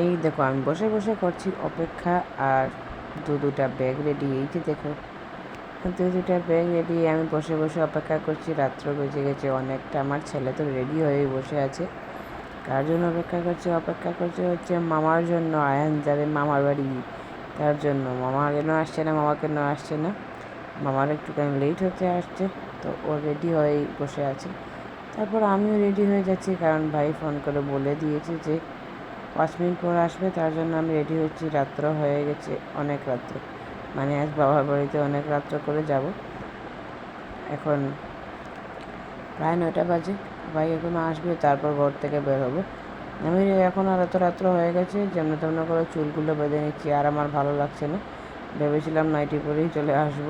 এই দেখো, আমি বসে বসে করছি অপেক্ষা, আর দু দুটা ব্যাগ রেডি এই যে দেখো। দু দুটা ব্যাগ রেডি আমি বসে বসে অপেক্ষা করছি, রাত্র বেজে গেছে অনেকটা, আমার ছেলে তো রেডি হয়ে বসে আছে। কার জন্য অপেক্ষা করছে? অপেক্ষা করছে হচ্ছে মামার জন্য, আয়ান যাবে মামার বাড়ি, তার জন্য। মামা কেন আসছে না মামা কেন আসছে না। মামার একটুখানি লেট হতে আসছে, তো ও রেডি হয়ে বসে আছে। তারপর আমিও রেডি হয়ে যাচ্ছি, কারণ ভাই ফোন করে বলে দিয়েছে যে পাঁচ মিনিট পর আসবে, তার জন্য আমি রেডি হচ্ছি রাত্র হয়ে গেছে অনেক রাত্র। মানে আজ বাবার বাড়িতে অনেক রাত্র করে যাব। এখন প্রায় নয়টা বাজে। ভাই এখন আসবে, তারপর ঘর থেকে বের হব। আমি এখন আর এত রাত্র হয়ে গেছে, যেমন তেমন করে চুলগুলো বেঁধে নিচ্ছি, আর আমার ভালো লাগছে না। ভেবেছিলাম নাইটি পরেই চলে আসব।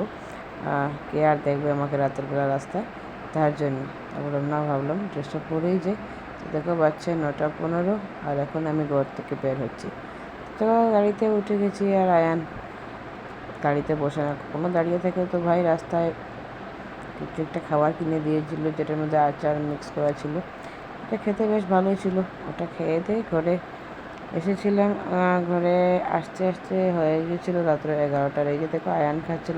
কে আর দেখবে আমাকে রাতের বেলা রাস্তায়? তার জন্য। তারপর না ভাবলাম ড্রেসটা পরেই তো দেখো বাচ্চা নটা পনেরো আর এখন আমি ঘর থেকে বের হচ্ছি। তো গাড়িতে উঠে গেছি আর আয়ান গাড়িতে বসে না। কোনো দাঁড়িয়ে থেকে তো ভাই রাস্তায় কিছু একটা খাবার কিনে দিয়েছিল, যেটার মধ্যে আচার মিক্স করা ছিল। এটা খেতে বেশ ভালোই ছিল। ওটা খেয়ে দিয়ে ঘরে এসেছিলাম। ঘরে আসতে আসতে হয়ে গেছিল রাত্র এগারোটার। এই যে দেখো আয়ান খাচ্ছিল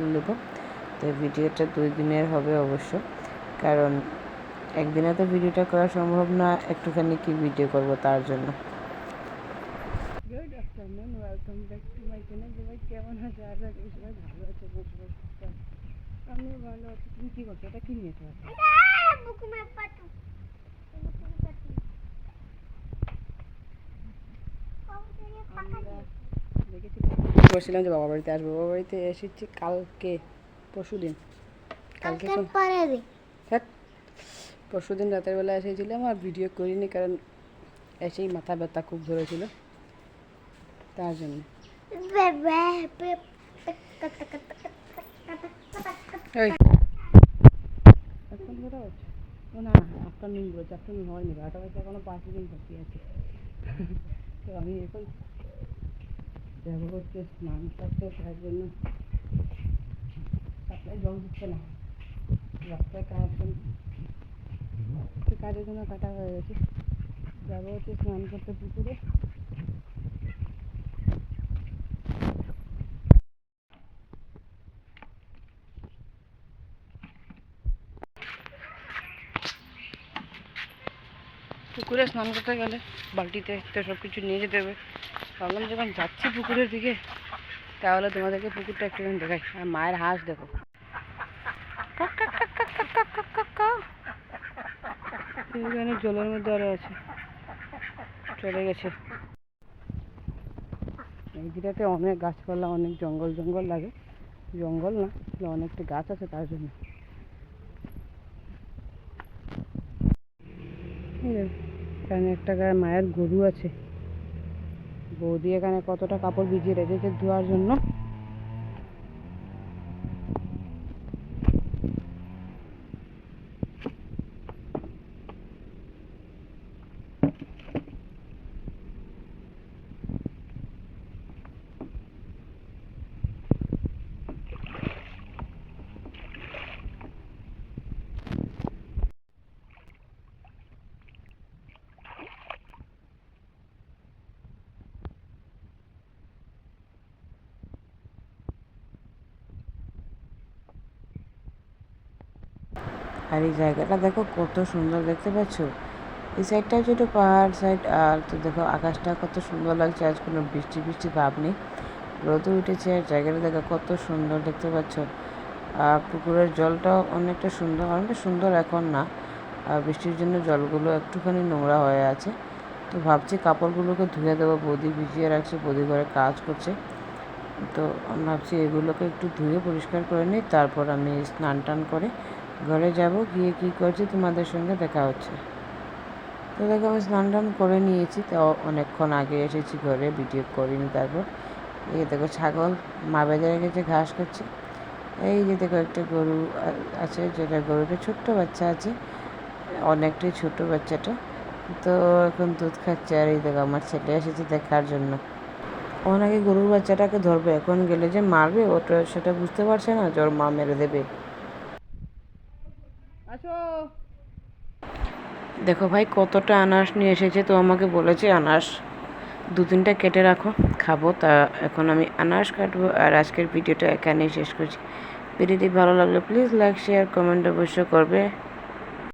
তো ভিডিওটা দুই দিনের হবে অবশ্য। কারণ একদিনে তো ভিডিওটা করা সম্ভব না একটুখানি কি ভিডিও করব তার জন্য। Good afternoon welcome back to my channel সবাই কেমন আছে? আর সবাই ভালো আছে ভালো তুমি কী করছ? এটা কি নিয়েছো buku mepatu. বলছিলাম যে বাবা বাড়িতে আসব। বাবা বাড়িতে এসেছি কালকে পরশু দিন কালকে হ্যাঁ পরশু দিন রাতের বেলা এসেছিলাম আর ভিডিও করিনি কারণ এসেই মাথা ব্যথা খুব ধরেছিল। তার জন্য। এখন ও না আফটারনুন বলেছে। আফটারনুন হয়নি, বারোটা বাজে এখনও পাঁচ মিনিট বাকি আছে। তো আমি এখন যাব হচ্ছে স্নান করতে, তার জন্য সাপ্লাই জল দিচ্ছে না। রাস্তায় কানেকশন একটু কাজের জন্য কাটা হয়ে গেছে। যাব হচ্ছে স্নান করতে পুকুরে। পুকুরে স্নান করতে গেলে বালতিতে তো সব কিছু নিয়ে যেতে হবে। ভাবলাম যখন যাচ্ছি পুকুরের দিকে, তাহলে তোমাদেরকে পুকুরটা একটুখানি দেখাই। আর মায়ের হাঁস দেখো। এখানে জলের মধ্যে আরও আছে। চলে গেছে। এই দিকটাতে অনেক গাছপালা, অনেক জঙ্গল জঙ্গল লাগে। জঙ্গল না অনেকটা গাছ আছে তার জন্য। এখানে একটা গায়ে মায়ের গরু আছে। বৌদি এখানে কতটা কাপড় ভিজিয়ে রেখেছে ধোয়ার জন্য। আর এই জায়গাটা দেখো কত সুন্দর দেখতে পাচ্ছ। এই সাইডটা হচ্ছে একটু পাহাড় সাইড, আর তো দেখো আকাশটা কত সুন্দর লাগছে, আজ কোনো বৃষ্টি বৃষ্টি ভাব নেই। রোদও উঠেছে, আর জায়গাটা দেখো কত সুন্দর দেখতে পাচ্ছ। আর পুকুরের জলটাও অনেকটা সুন্দর অনেকটা সুন্দর এখন না। আর বৃষ্টির জন্য জলগুলো একটুখানি নোংরা হয়ে আছে। তো ভাবছি কাপড়গুলোকে ধুয়ে দেবো, বদি ভিজিয়ে রাখছে, বদি ঘরে কাজ করছে। তো ভাবছি এগুলোকে একটু ধুয়ে পরিষ্কার করে নিই, তারপর আমি স্নান টান করে ঘরে যাব, গিয়ে কী করছি তোমাদের সঙ্গে দেখা হচ্ছে। তো দেখো আমি স্নান টান করে নিয়েছি, তো অনেকক্ষণ আগে এসেছি ঘরে, ভিডিও করিনি তারপর। এই দেখো ছাগল, মা বেঁধে রেখেছে, ঘাস করছে এই যে দেখো একটা গরু আছে, যেটা গরুটা ছোট্ট বাচ্চা আছে, অনেকটাই ছোট বাচ্চাটা। তো এখন দুধ খাচ্ছে, আর এই দেখো আমার ছেলে এসেছে দেখার জন্য। ও নাকি গরুর বাচ্চাটাকে ধরবে, এখন গেলে যে মারবে, ওটা সেটা বুঝতে পারছে না, যে ওর মা মেরে দেবে। দেখো ভাই, কতটা আনাস নিয়ে এসেছে। তো আমাকে বলেছে, আনাস দু তিনটা কেটে রাখো, খাব। তা এখন আমি আনারস কাটবো আর আজকের ভিডিওটা এখানেই শেষ করছি। ভিডিওটি ভালো লাগলে প্লিজ লাইক শেয়ার কমেন্ট অবশ্যই করবে।